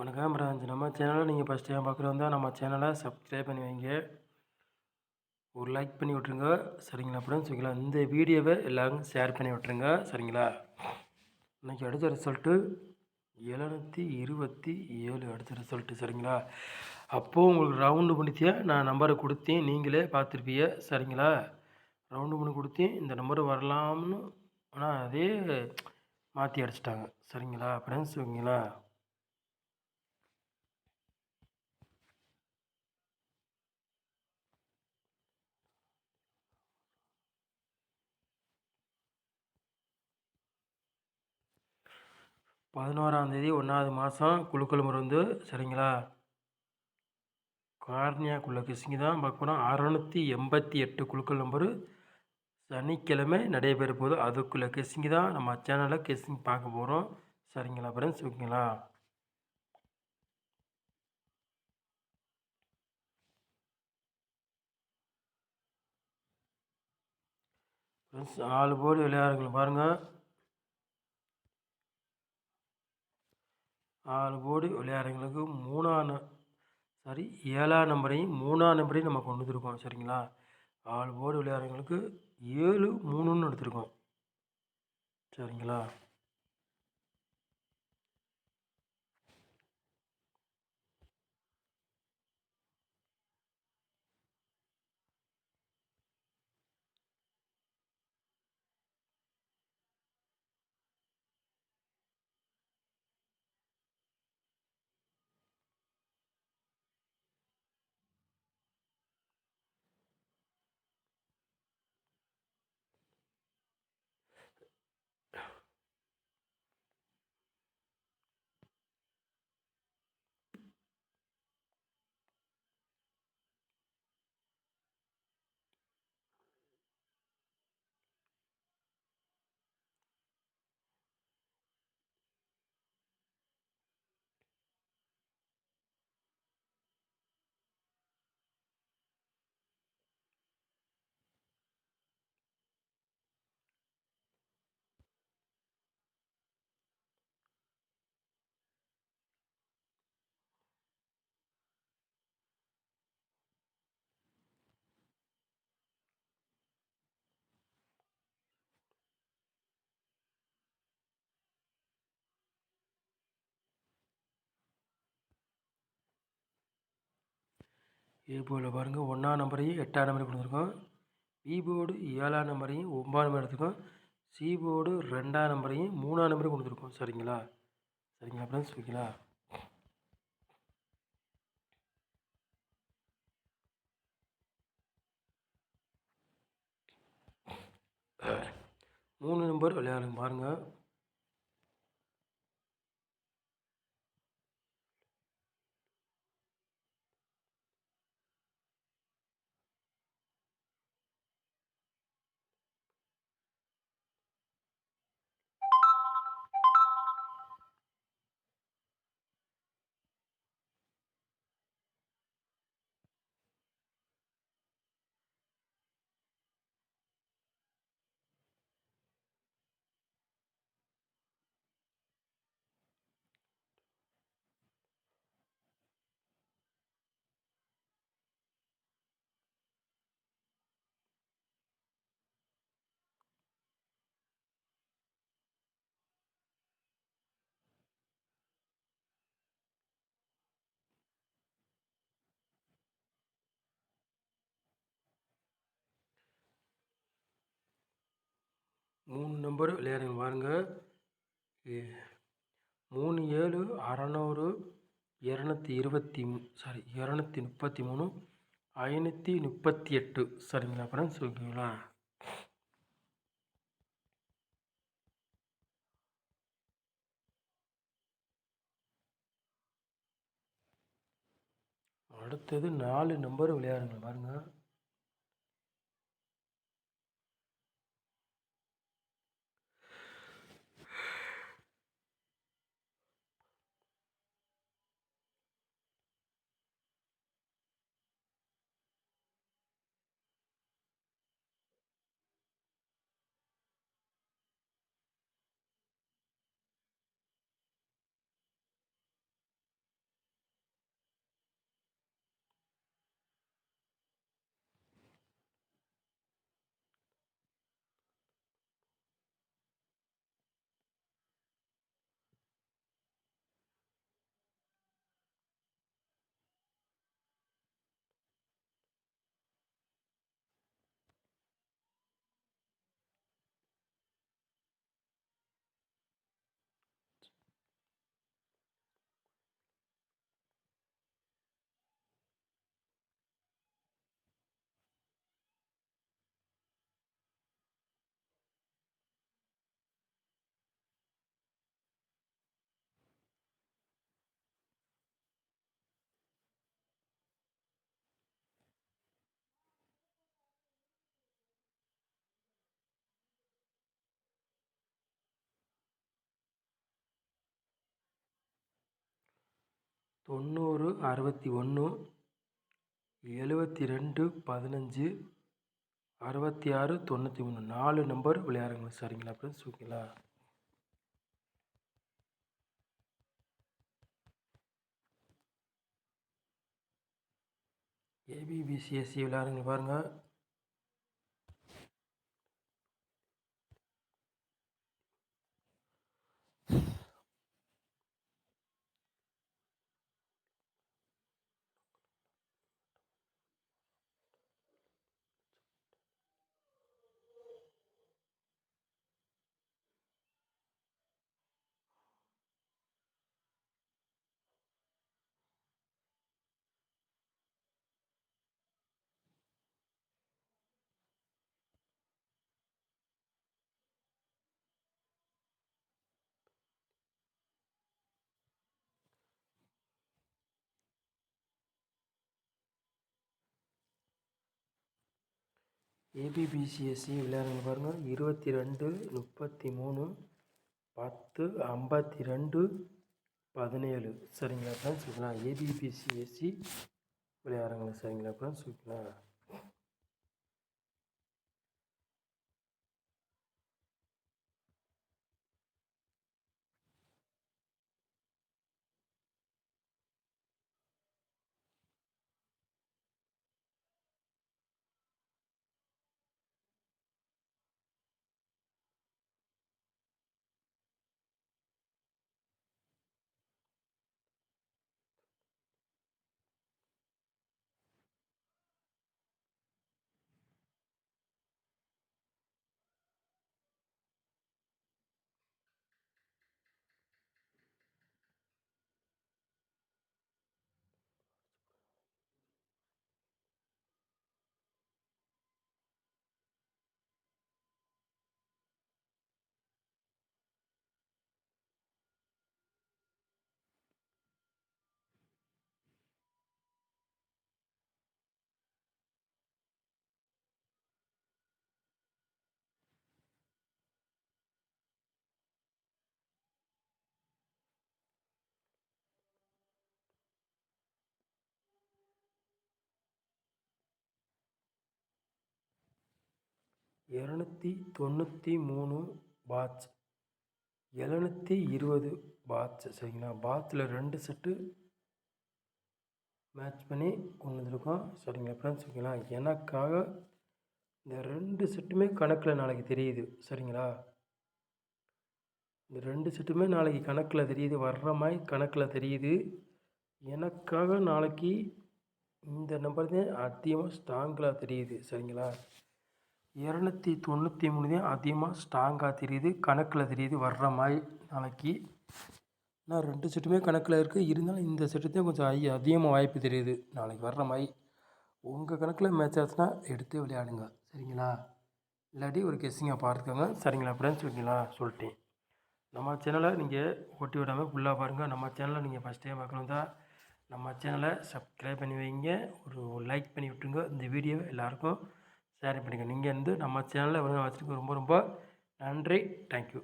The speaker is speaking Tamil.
வணக்கம் பிரான்ச் நம்ம சேனலை நீங்கள் ஃபஸ்ட் டைம் பார்க்குறதா நம்ம சேனலை சப்ஸ்கிரைப் பண்ணி வைங்க. ஒரு லைக் பண்ணி விட்ருங்க சரிங்களா ஃப்ரெண்ட்ஸ் ஓகேங்களா? இந்த வீடியோவை எல்லோரும் ஷேர் பண்ணி விட்ருங்க சரிங்களா? இன்றைக்கி அடுத்த ரிசல்ட்டு எழுநூற்றி இருபத்தி ஏழு அடுத்த ரிசல்ட்டு சரிங்களா? அப்போது உங்களுக்கு ரவுண்டு பண்ணித்தியா நான் நம்பரை கொடுத்தேன். நீங்களே பார்த்துருப்பீங்க. சரிங்களா? ரவுண்டு பண்ணி கொடுத்தேன். இந்த நம்பர் வரலாம்னு. ஆனால் அதே மாற்றி அடிச்சிட்டாங்க. சரிங்களா? ஃப்ரெண்ட்ஸ் ஓகேங்களா? பதினோராந்தேதி ஒன்றாவது மாதம் குழுக்கள் மருந்து சரிங்களா? கார்னியாக்குள்ள கிசிங்கி தான் பார்க்க போனால் அறநூற்றி எண்பத்தி எட்டு குழுக்கள் நம்பரு சனிக்கிழமை நடைபெற போது அதுக்குள்ளே கெஸ்ஸிங் தான் நம்ம சேனலில் கெஸ்ஸிங் பார்க்க போகிறோம் சரிங்களா ஃப்ரெண்ட்ஸ் ஓகேங்களா? ஃப்ரெண்ட்ஸ் ஆள் போல் விளையாடுங்க பாருங்கள் நாலு போர்டு விளையாடுறவங்களுக்கு மூணாம் சாரி ஏழாம் நம்பரையும் மூணாம் நம்பரையும் நம்ம கொண்டு வந்துருக்கோம் சரிங்களா? நாலு போர்டு விளையாடுறவங்களுக்கு ஏழு மூணுன்னு எடுத்திருக்கோம் சரிங்களா? ஏ பாருங்கள் ஒன்றாம் நம்பரையும் எட்டாம் நம்பரையும் கொடுத்துருக்கோம். பி போர்டு ஏழாம் நம்பரையும் ஒம்பதாம் நம்பர் எடுத்துருக்கோம். சி போர்டு ரெண்டாம் நம்பரையும் மூணாம் நம்பரையும் கொடுத்துருக்கோம். சரிங்களா? சரிங்களா ஃப்ரெண்ட்ஸ் ஓகேங்களா? மூணு நம்பர் விளையாடுங்க பாருங்கள் மூணு நம்பர் விளையாடுங்க பாருங்கள் மூணு ஏழு அறநூறு இரநூத்தி இருபத்தி சாரி இரநூத்தி முப்பத்தி மூணு ஐநூற்றி முப்பத்தி எட்டு. சரிங்களா ஃப்ரெண்ட்ஸ் ஓகேங்களா? அடுத்தது நாலு நம்பர் விளையாடுங்க பாருங்கள் தொண்ணூறு அறுபத்தி ஒன்று எழுபத்தி ரெண்டு பதினஞ்சு அறுபத்தி ஆறு தொண்ணூற்றி மூணு நாலு நம்பர் விளையாடுங்க சரிங்களா ஃப்ரெண்ட்ஸ் ஓகேங்களா ஏபிபிசிஎஸ்சி விளையாடுங்க பாருங்கள். ஏபிபிசிஎஸ்சி விளையாடுங்க பாருங்கள் இருபத்தி ரெண்டு முப்பத்தி மூணு பத்து ஐம்பத்தி ரெண்டு பதினேழு. சரிங்களா ஃப்ரெண்ட்ஸ் ஓகேங்களா ஏபிபிசிஎஸ்சி விளையாடுங்க சரிங்களா ஃப்ரெண்ட்ஸ் ஓகேங்களா இரநூத்தி தொண்ணூற்றி மூணு பாட்ச் எழுநூற்றி இருபது பாட்ச் சரிங்களா? பாத்தில் ரெண்டு செட்டு மேட்ச் பண்ணி கொண்டு வந்திருக்கோம் சரிங்களா ஃப்ரெண்ட்ஸ் ஓகேங்களா எனக்காக இந்த ரெண்டு செட்டுமே கணக்கில் நாளைக்கு தெரியுது. சரிங்களா? இந்த ரெண்டு செட்டுமே நாளைக்கு கணக்கில் தெரியுது. வர்ற மாதிரி கணக்கில் தெரியுது. எனக்காக நாளைக்கு இந்த நம்பர் தான் அதிகமாக ஸ்ட்ராங்கில் தெரியுது. சரிங்களா? இரநூத்தி தொண்ணூற்றி மூணு தான் அதிகமாக ஸ்ட்ராங்காக தெரியுது கணக்கில் தெரியுது வர்ற மாதிரி நாளைக்கு. நான் ரெண்டு செட்டுமே கணக்கில் இருக்குது இருந்தாலும் இந்த செட்டு தான் கொஞ்சம் ஐ அதிகமாக வாய்ப்பு தெரியுது. நாளைக்கு வர்ற மாதிரி. உங்கள் கணக்கில் மேட்ச் ஆச்சுன்னா எடுத்து விளையாடுங்க. சரிங்களா? இல்லாட்டி ஒரு கெஸ்ஸிங்காக பார்த்துக்கோங்க. சரிங்களா ஃப்ரெண்ட்ஸ் ஓகேங்களா? சொல்லிட்டேன். நம்ம சேனலை நீங்கள் ஓட்டி விடாமல் ஃபுல்லாக பாருங்கள் நம்ம சேனலை நீங்கள் ஃபஸ்ட் டைம் பார்க்கணும் தான் நம்ம சேனலை சப்ஸ்கிரைப் பண்ணி வைங்க. ஒரு லைக் பண்ணி விட்டுருங்க. இந்த வீடியோவை எல்லாேருக்கும் ஷேர் பண்ணிக்கோங்க. நீங்கள் வந்து நம்ம சேனலில் வந்து வச்சுருக்க ரொம்ப ரொம்ப நன்றி. தேங்க்யூ